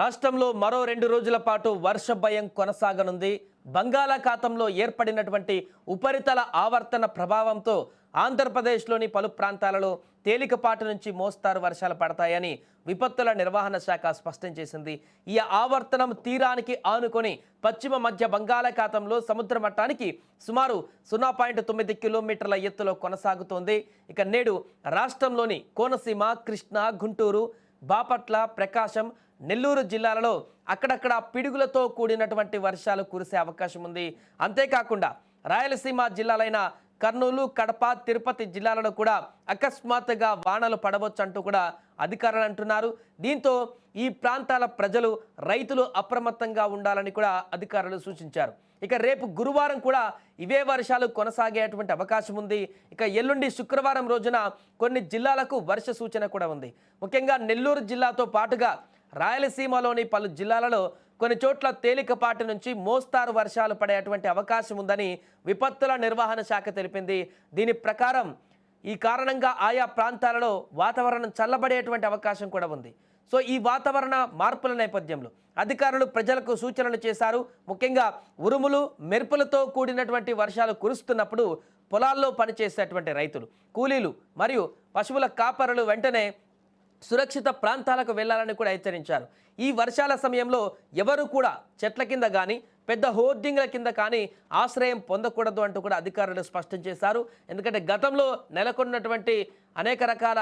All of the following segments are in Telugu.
రాష్ట్రంలో మరో రెండు రోజుల పాటు వర్ష భయం కొనసాగనుంది. బంగాళాఖాతంలో ఏర్పడినటువంటి ఉపరితల ఆవర్తన ప్రభావంతో ఆంధ్రప్రదేశ్లోని పలు ప్రాంతాలలో తేలికపాటి నుంచి మోస్తారు వర్షాలు పడతాయని విపత్తుల నిర్వహణ శాఖ స్పష్టం చేసింది. ఈ ఆవర్తనం తీరానికి ఆనుకొని పశ్చిమ మధ్య బంగాళాఖాతంలో సముద్ర మట్టానికి సుమారు సున్నా పాయింట్ తొమ్మిది కిలోమీటర్ల ఎత్తులో కొనసాగుతోంది. ఇక నేడు రాష్ట్రంలోని కోనసీమ కృష్ణా గుంటూరు బాపట్ల ప్రకాశం నెల్లూరు జిల్లాలలో అక్కడక్కడ పిడుగులతో కూడినటువంటి వర్షాలు కురిసే అవకాశం ఉంది. అంతేకాకుండా రాయలసీమ జిల్లాలైన కర్నూలు కడప తిరుపతి జిల్లాలలో కూడా అకస్మాత్తుగా వానలు పడవచ్చు అంటూ కూడా అధికారులు అంటున్నారు. దీంతో ఈ ప్రాంతాల ప్రజలు రైతులు అప్రమత్తంగా ఉండాలని కూడా అధికారులు సూచించారు. ఇక రేపు గురువారం కూడా ఇవే వర్షాలు కొనసాగేటువంటి అవకాశం ఉంది. ఇక ఎల్లుండి శుక్రవారం రోజున కొన్ని జిల్లాలకు వర్ష సూచన కూడా ఉంది. ముఖ్యంగా నెల్లూరు జిల్లాతో పాటుగా రాయలసీమలోని పలు జిల్లాలలో కొన్ని చోట్ల తేలికపాటి నుంచి మోస్తారు వర్షాలు పడేటువంటి అవకాశం ఉందని విపత్తుల నిర్వహణ శాఖ తెలిపింది. దీని ప్రకారం ఈ కారణంగా ఆయా ప్రాంతాలలో వాతావరణం చల్లబడేటువంటి అవకాశం కూడా ఉంది. సో ఈ వాతావరణ మార్పుల నేపథ్యంలో అధికారులు ప్రజలకు సూచనలు చేశారు. ముఖ్యంగా ఉరుములు మెరుపులతో కూడినటువంటి వర్షాలు కురుస్తున్నప్పుడు పొలాల్లో పనిచేసేటువంటి రైతులు కూలీలు మరియు పశువుల కాపరులు వెంటనే సురక్షిత ప్రాంతాలకు వెళ్ళాలని కూడా హెచ్చరించారు. ఈ వర్షాల సమయంలో ఎవరు కూడా చెట్ల కింద కానీ పెద్ద హోర్డింగ్ల కింద కానీ ఆశ్రయం పొందకూడదు అంటూ కూడా అధికారులు స్పష్టం చేశారు. ఎందుకంటే గతంలో నెలకొన్నటువంటి అనేక రకాల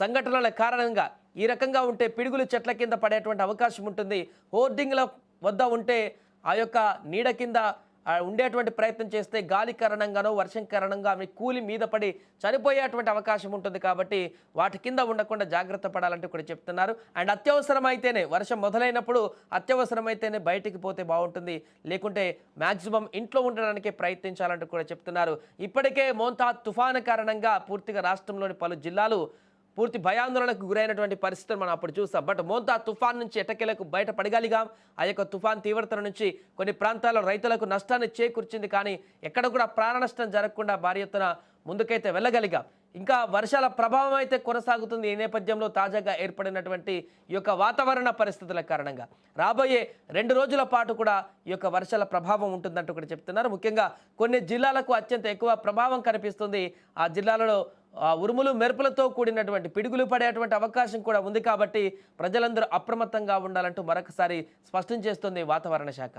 సంఘటనల కారణంగా ఈ రకంగా ఉంటే పిడుగులు చెట్ల కింద పడేటువంటి అవకాశం ఉంటుంది. హోర్డింగ్ల వద్ద ఉంటే ఆ యొక్క నీడ కింద ఉండేటువంటి ప్రయత్నం చేస్తే గాలి కారణంగానో వర్షం కారణంగా అవి కూలి మీద పడి చనిపోయేటువంటి అవకాశం ఉంటుంది కాబట్టి వాటి కింద ఉండకుండా జాగ్రత్త పడాలంటూ కూడా చెప్తున్నారు. అండ్ అత్యవసరమైతేనే వర్షం మొదలైనప్పుడు అత్యవసరమైతేనే బయటికి పోతే బాగుంటుంది. లేకుంటే మ్యాక్సిమం ఇంట్లో ఉండడానికే ప్రయత్నించాలంటూ కూడా చెప్తున్నారు. ఇప్పటికే మోంతా తుఫాను కారణంగా పూర్తిగా రాష్ట్రంలోని పలు జిల్లాలు పూర్తి భయాందోళనకు గురైనటువంటి పరిస్థితులు మనం అప్పుడు చూస్తాం. బట్ మోంతా తుఫాన్ నుంచి ఎటకెలకు బయటపడగలిగాం? ఆ యొక్క తుఫాన్ తీవ్రత నుంచి కొన్ని ప్రాంతాల్లో రైతులకు నష్టాన్ని చేకూర్చింది కానీ ఎక్కడ కూడా ప్రాణ నష్టం జరగకుండా భారీ ఎత్తున ముందుకైతే వెళ్ళగలిగాం. ఇంకా వర్షాల ప్రభావం అయితే కొనసాగుతుంది. ఈ నేపథ్యంలో తాజాగా ఏర్పడినటువంటి ఈ యొక్క వాతావరణ పరిస్థితుల కారణంగా రాబోయే రెండు రోజుల పాటు కూడా ఈ యొక్క వర్షాల ప్రభావం ఉంటుందంటూ కూడా చెప్తున్నారు. ముఖ్యంగా కొన్ని జిల్లాలకు అత్యంత ఎక్కువ ప్రభావం కనిపిస్తుంది. ఆ జిల్లాలలో ఉరుములు మెరుపులతో కూడినటువంటి పిడుగులు పడేటువంటి అవకాశం కూడా ఉంది కాబట్టి ప్రజలందరూ అప్రమత్తంగా ఉండాలంటూ మరొకసారి స్పష్టం చేస్తుంది వాతావరణ శాఖ.